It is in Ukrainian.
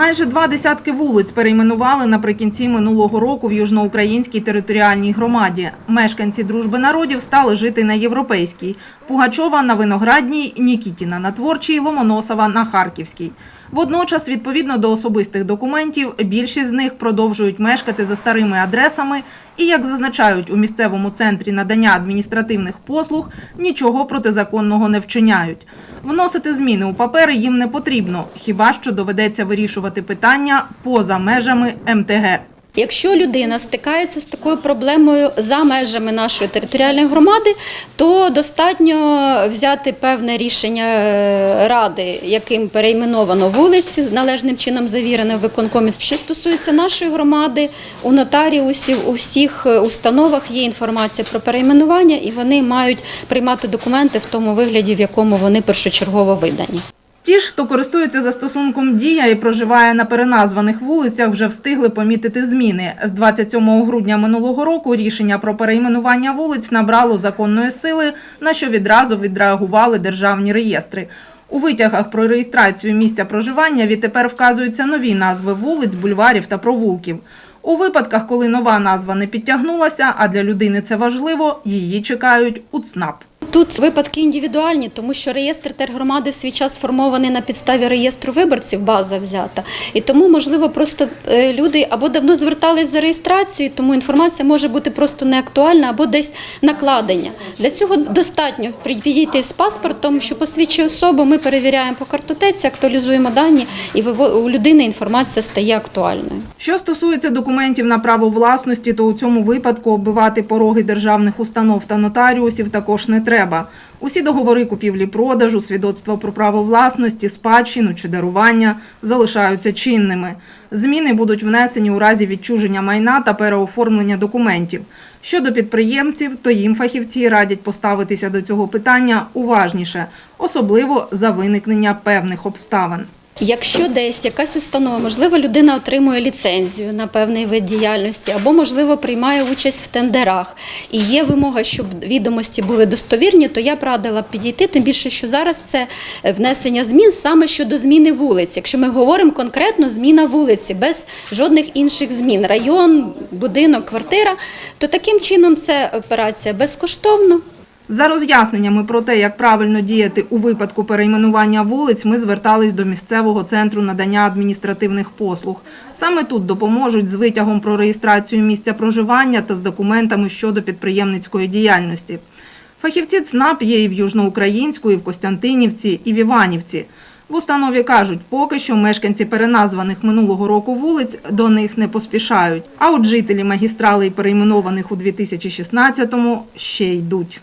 Майже два десятки вулиць перейменували наприкінці минулого року в Южноукраїнській територіальній громаді. Мешканці дружби народів стали жити на європейській. Пугачова на Виноградній, Нікітіна на Творчій, Ломоносова на Харківській. Водночас, відповідно до особистих документів, більшість з них продовжують мешкати за старими адресами і, як зазначають у місцевому центрі надання адміністративних послуг, нічого протизаконного не вчиняють. Вносити зміни у папери їм не потрібно, хіба що доведеться вирішувати питання поза межами МТГ. Якщо людина стикається з такою проблемою за межами нашої територіальної громади, то достатньо взяти певне рішення е, ради, яким перейменовано вулиці, належним чином завірено в виконкомі. Що стосується нашої громади, у нотаріусів у всіх е, установах є інформація про перейменування, і вони мають приймати документи в тому вигляді, в якому вони першочергово видані. Ті ж, хто користується застосунком «Дія» і проживає на переназваних вулицях, вже встигли помітити зміни. З 27 грудня минулого року рішення про перейменування вулиць набрало законної сили, на що відразу відреагували державні реєстри. У витягах про реєстрацію місця проживання відтепер вказуються нові назви вулиць, бульварів та провулків. У випадках, коли нова назва не підтягнулася, а для людини це важливо, її чекають у ЦНАП. Тут випадки індивідуальні, тому що реєстр тергромади в свій час сформований на підставі реєстру виборців, база взята. І тому, можливо, просто е, люди або давно звертались за реєстрацією, тому інформація може бути просто неактуальна або десь накладення. Для цього достатньо підійти з паспортом, що посвідчує особу. Ми перевіряємо по картотеці, актуалізуємо дані, і у людини інформація стає актуальною. Що стосується документів на право власності, то у цьому випадку оббивати пороги державних установ та нотаріусів також не треба. Усі договори купівлі-продажу, свідоцтва про право власності, спадщину чи дарування залишаються чинними. Зміни будуть внесені у разі відчуження майна та переоформлення документів. Щодо підприємців, то їм фахівці радять поставитися до цього питання уважніше, особливо за виникнення певних обставин. Якщо десь якась установа, можливо, людина отримує ліцензію на певний вид діяльності, або, можливо, приймає участь в тендерах, і є вимога, щоб відомості були достовірні, то я б радила підійти, тим більше, що зараз це внесення змін саме щодо зміни вулиць. Якщо ми говоримо конкретно зміна вулиці, без жодних інших змін, район, будинок, квартира, то таким чином це операція безкоштовно. За роз'ясненнями про те, як правильно діяти у випадку перейменування вулиць, ми звертались до місцевого центру надання адміністративних послуг. Саме тут допоможуть з витягом про реєстрацію місця проживання та з документами щодо підприємницької діяльності. Фахівці ЦНАП є і в Южноукраїнську, і в Костянтинівці, і в Іванівці. В установі кажуть, поки що мешканці переназваних минулого року вулиць до них не поспішають. А от жителі магістралей, перейменованих у 2016-му, ще йдуть.